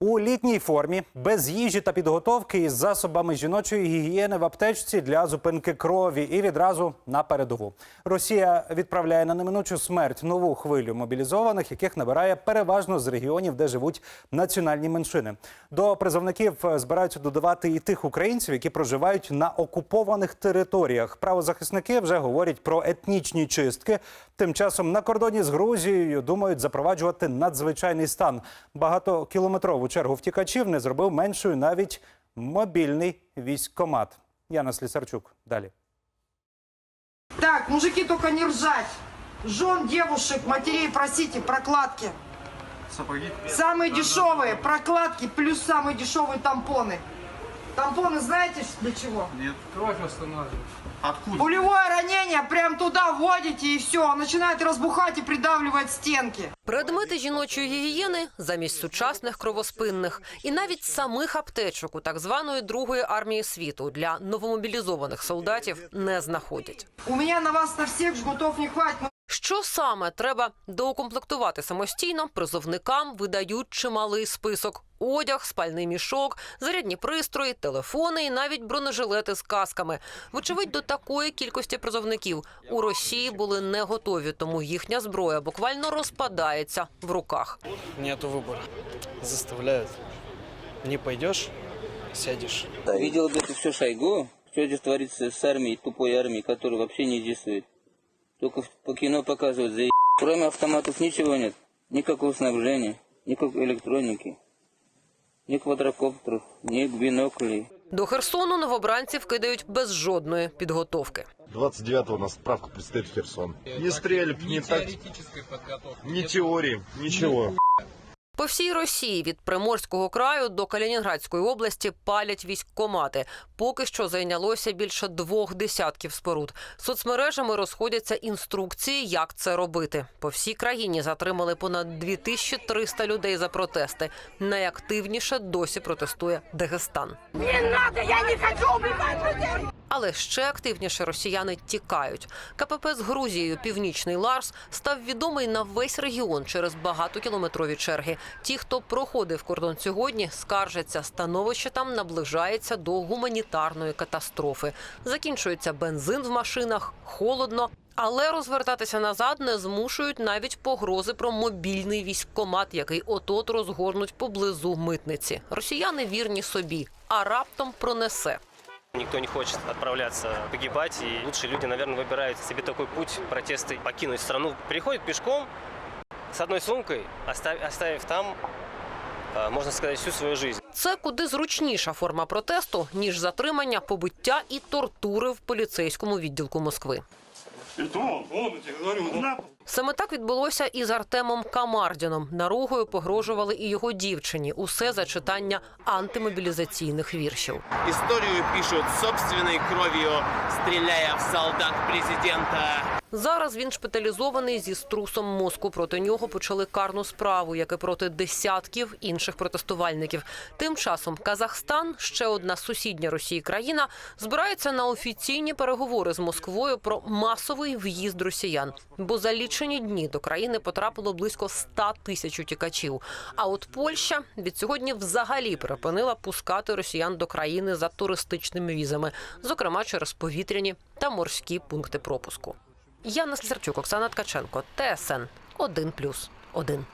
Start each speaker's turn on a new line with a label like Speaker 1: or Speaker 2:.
Speaker 1: У літній формі без їжі та підготовки із засобами жіночої гігієни в аптечці для зупинки крові і відразу на передову. Росія відправляє на неминучу смерть нову хвилю мобілізованих, яких набирає переважно з регіонів, де живуть національні меншини. До призовників е, збираються додавати і тих українців, які проживають на окупованих територіях. Правозахисники вже говорять про етнічні чистки. Тим часом на кордоні з Грузією думають запроваджувати надзвичайний стан. Багатокілометрову чергу втікачів не зробив меншою навіть мобільний військкомат. Яна Слісарчук. Далі.
Speaker 2: Так, мужики, только не ржать. Жен, девушек, матерей просите прокладки.
Speaker 3: Сапоги?
Speaker 2: Самые дешевые прокладки плюс самые дешевые тампоны. Тампоны знаете для чего?
Speaker 3: Нет.
Speaker 4: Кровь останавливает.
Speaker 3: Откуда?
Speaker 2: Пулевое ранение прям туда вводите и все, начинает разбухать и придавливать стенки.
Speaker 5: Предмети жіночої гігієни замість сучасних кровоспинних і навіть самих аптечок у так званої другої армії світу для новомобілізованих солдатів не знаходять.
Speaker 2: У меня на вас на всех жгутов не хватит. Мы
Speaker 5: Що саме треба доукомплектувати самостійно, призовникам видають чималий список: одяг, спальний мішок, зарядні пристрої, телефони і навіть бронежилети з касками. Вочевидь, до такої кількості призовників у Росії були не готові, тому їхня зброя буквально розпадається в руках.
Speaker 4: Нету выбора. Заставляют. Не пойдешь, сядешь.
Speaker 6: Видел бы ты все Шойгу, что здесь творится с армией, тупой армией, которая вообще не действует. Только по кино показывают, за Кроме автоматов ничего нет. Никакого снабжения, никакой электроники, ни квадрокоптеров, ни биноклей.
Speaker 5: До Херсону новобранців кидають без жодної підготовки.
Speaker 7: 29-го у нас справка предстоит в Херсон. ні стрельб, ни, так, ні теории, ничего.
Speaker 5: По всій Росії від Приморського краю до Калінінградської області палять військкомати. Поки що зайнялося більше двох десятків споруд. Соцмережами розходяться інструкції, як це робити. По всій країні затримали понад 2300 людей за протести. Найактивніше досі протестує Дагестан. Але ще активніше росіяни тікають. КПП з Грузією Північний Ларс став відомий на весь регіон через багатокілометрові черги. Ті, хто проходив кордон сьогодні, скаржаться, становище там наближається до гуманітарної катастрофи. Закінчується бензин в машинах, холодно. Але розвертатися назад не змушують навіть погрози про мобільний військкомат, який от-от розгорнуть поблизу митниці. Росіяни вірні собі, а раптом пронесе.
Speaker 8: Никто не хочет отправляться погибать, и лучшие люди, наверное, выбирают себе такой путь протесты, покинуть страну. Переходят пешком с одной сумкой, оставив, оставив там, э, можно сказать, всю свою жизнь.
Speaker 5: Це куди зручніша форма протесту, ніж затримання, побиття і тортури в поліцейському відділку Москви. Саме так відбулося і з Артемом Камардіном. Наругою погрожували і його дівчині. Усе за читання антимобілізаційних віршів.
Speaker 9: Историю пишут собственной кровью, стреляя в солдат президента.
Speaker 5: Зараз він шпиталізований зі струсом мозку. Проти нього почали карну справу, як і проти десятків інших протестувальників. Тим часом Казахстан, ще одна сусідня Росії країна, збирається на офіційні переговори з Москвою про масовий в'їзд росіян. Бо за лічені дні до країни потрапило близько 100 тисяч утікачів. А от Польща від сьогодні взагалі припинила пускати росіян до країни за туристичними візами, зокрема через повітряні та морські пункти пропуску. Яна Слісарчук, Оксана Ткаченко, ТСН 1+,1.